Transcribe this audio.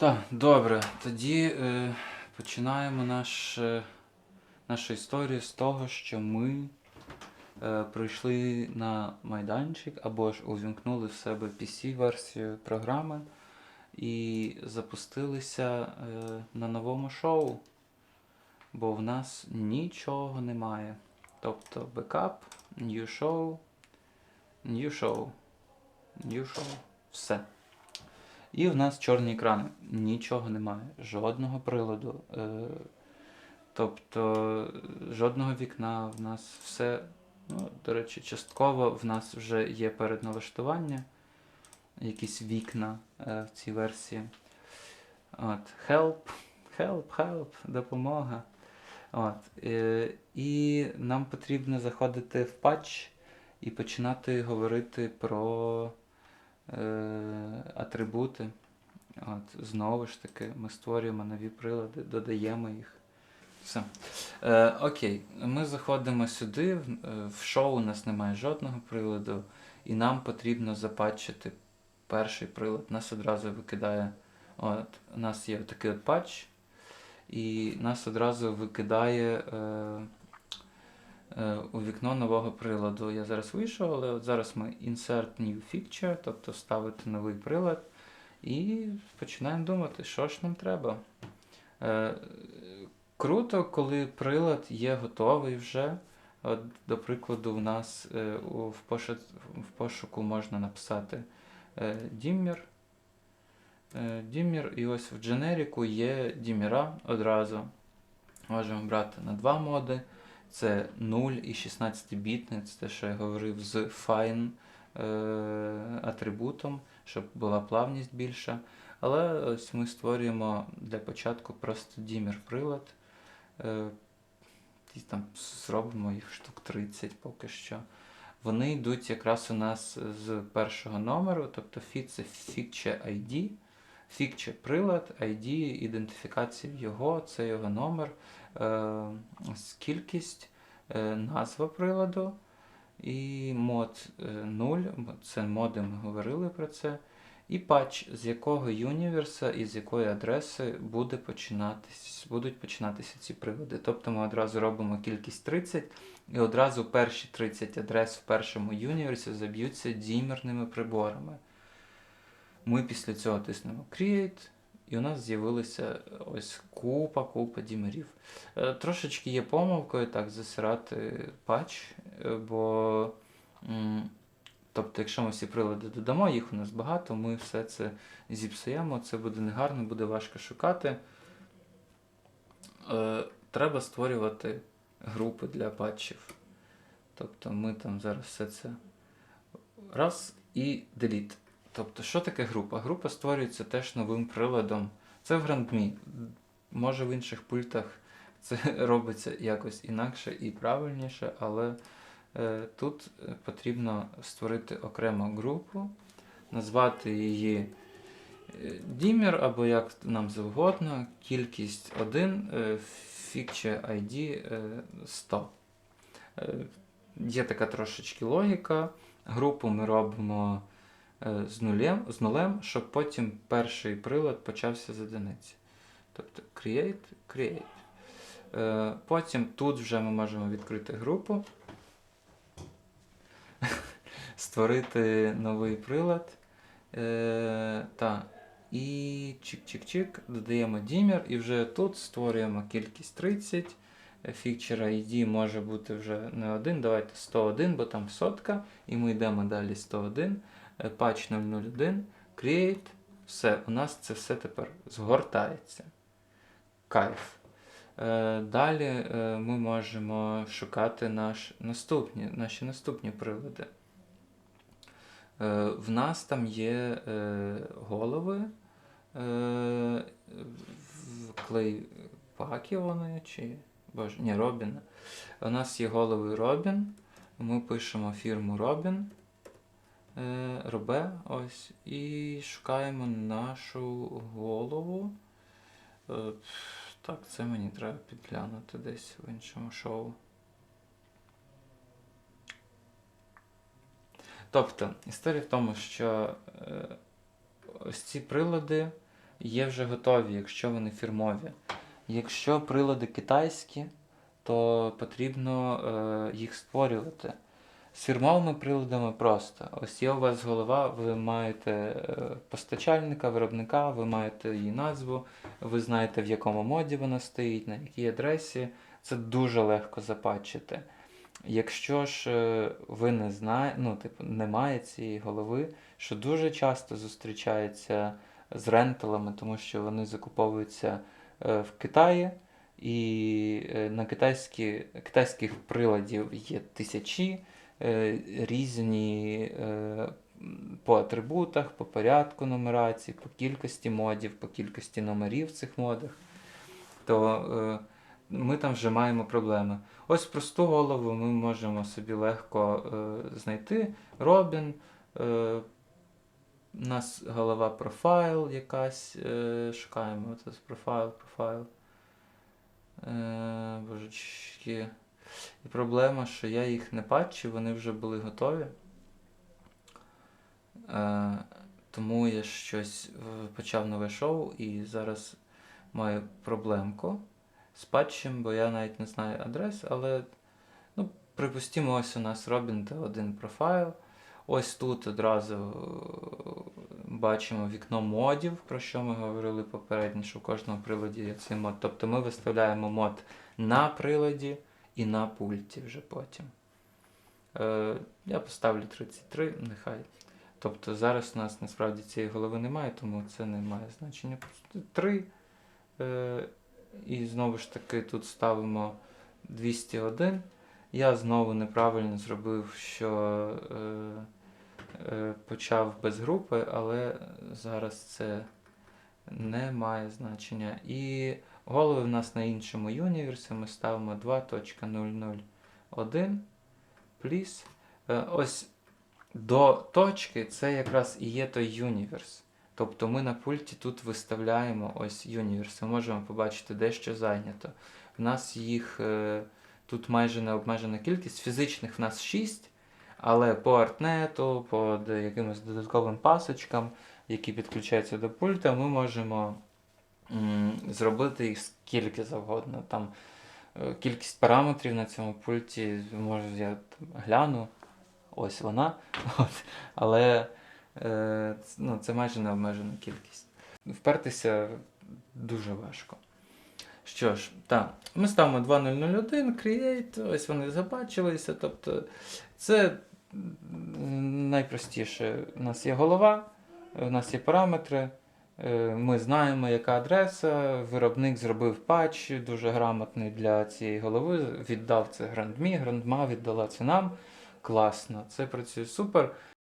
Так, добре. Тоді е, починаємо наш, е, нашу історію з того, що ми е, прийшли на майданчик або ж увімкнули в себе PC-версію програми і запустилися е, на новому шоу, бо в нас нічого немає. Тобто бекап, new show, new show, new show, все. І в нас чорні екрани. Нічого немає, жодного приладу. Е, тобто жодного вікна, в нас все. Ну, до речі, частково в нас вже є передналаштування, якісь вікна е, в цій версії. От, help, help, help, допомога. От, е, і нам потрібно заходити в патч і починати говорити про атрибути. От, знову ж таки, ми створюємо нові прилади, додаємо їх. Все. Е, окей, ми заходимо сюди. В, е, в шоу у нас немає жодного приладу, і нам потрібно запатчити перший прилад. Нас одразу викидає. От, у нас є такий от патч, і нас одразу викидає. Е, е, у вікно нового приладу. Я зараз вийшов, але от зараз ми insert new feature, тобто ставити новий прилад, і починаємо думати, що ж нам треба. Е, Круто, коли прилад є готовий вже. От, до прикладу, в нас е, в, пошуку, можна написати е, dimmer. Е, і ось в дженеріку є діміра одразу. Можемо брати на два моди. Це 0 і 16 бітний, це те, що я говорив з fine е, атрибутом, щоб була плавність більша. Але ось ми створюємо для початку просто dimmer прилад. Е, і там зробимо їх штук 30 поки що. Вони йдуть якраз у нас з першого номеру, тобто fit це feature ID. Feature прилад, ID, ідентифікація його, це його номер, е, кількість, е, назва приладу і мод е, 0, це моди, ми говорили про це. І патч, з якого юніверса і з якої адреси буде починатись, будуть починатися ці приводи. Тобто ми одразу робимо кількість 30, і одразу перші 30 адрес в першому юніверсі заб'ються дімерними приборами. Ми після цього тиснемо Create, і у нас з'явилася ось купа-купа дімерів. Е, Трошечки є помилкою так засирати патч, е, бо. Тобто, якщо ми всі прилади додамо, їх у нас багато, ми все це зіпсуємо, це буде негарно, буде важко шукати. Е, треба створювати групи для патчів. Тобто ми там зараз все це раз і delete. Тобто, що таке група? Група створюється теж новим приладом. Це в GrandMe. Може в інших пультах це робиться якось інакше і правильніше, але е, тут е, потрібно створити окрему групу, назвати її е, Dimmer або як нам завгодно, кількість 1, е, feature ID е, 100. Е, Є така трошечки логіка. Групу ми робимо е, з нулем, з нулем, щоб потім перший прилад почався з одиниці. Тобто create, create. Е, Потім тут вже ми можемо відкрити групу, створити новий прилад. Е, та, і чик-чик-чик, додаємо dimmer, і вже тут створюємо кількість 30. Feature ID може бути вже не один, давайте 101, бо там сотка, і ми йдемо далі 101, е, patch 001, create, все, у нас це все тепер згортається. Кайф. Е, Далі е, ми можемо шукати наш наступні, наші наступні прилади. Е, В нас там є голови, е, в- клей паки вони чи. Боже, ні, Робін. У нас є голови Робін. Ми пишемо фірму Робін. Е, Робе, ось. І шукаємо нашу голову. Е, так, це мені треба підглянути десь в іншому шоу. Тобто, історія в тому, що е, ось ці прилади є вже готові, якщо вони фірмові. Якщо прилади китайські, то потрібно їх створювати. Фірмовими приладами просто. Ось є у вас голова, ви маєте е, постачальника, виробника, ви маєте її назву, ви знаєте, в якому моді вона стоїть, на якій адресі. Це дуже легко запатчити. Якщо ж е, ви не знаєте, ну, типу, немає цієї голови, що дуже часто зустрічається з ренталами, тому що вони закуповуються е, в Китаї, і на китайські, китайських приладів є тисячі різні е, по атрибутах, по порядку нумерації, по кількості модів, по кількості номерів в цих модах, то е, ми там вже маємо проблеми. Ось просту голову ми можемо собі легко е, знайти. Робін. Е, у нас голова профайл якась. Е, шукаємо це профайл, профайл. Е, божечки. І проблема, що я їх не патчив, вони вже були готові. Е, тому я щось е, почав нове шоу і зараз маю проблемку з патчем, бо я навіть не знаю адрес, але ну, припустимо, ось у нас Robin T1 профайл. Ось тут одразу е, бачимо вікно модів, про що ми говорили попередньо, що в кожному приладі є цей мод. Тобто ми виставляємо мод на приладі і на пульті вже потім. Е, я поставлю 33, нехай. Тобто зараз у нас насправді цієї голови немає, тому це не має значення. 3. Е, і знову ж таки тут ставимо 201. Я знову неправильно зробив, що е, е, почав без групи, але зараз це не має значення. І голови в нас на іншому юніверсі ми ставимо 2.001. Please. Е, ось до точки це якраз і є той юніверс. Тобто ми на пульті тут виставляємо ось юніверс. Ми можемо побачити, де що зайнято. В нас їх е, тут майже необмежена кількість. Фізичних в нас 6, але по артнету, по якимось додатковим пасочкам, які підключаються до пульта, ми можемо зробити їх скільки завгодно. Там е, кількість параметрів на цьому пульті, може я гляну, ось вона. От. Але е, ну, це майже необмежена кількість. Впертися дуже важко. Що ж, так, ми ставимо 2001, create, ось вони забачилися. Тобто це найпростіше. У нас є голова, у нас є параметри. Е, Ми знаємо, яка адреса. Виробник зробив патч дуже грамотний для цієї голови. Віддав це грандмі, грандма віддала це нам. Класно, це працює супер.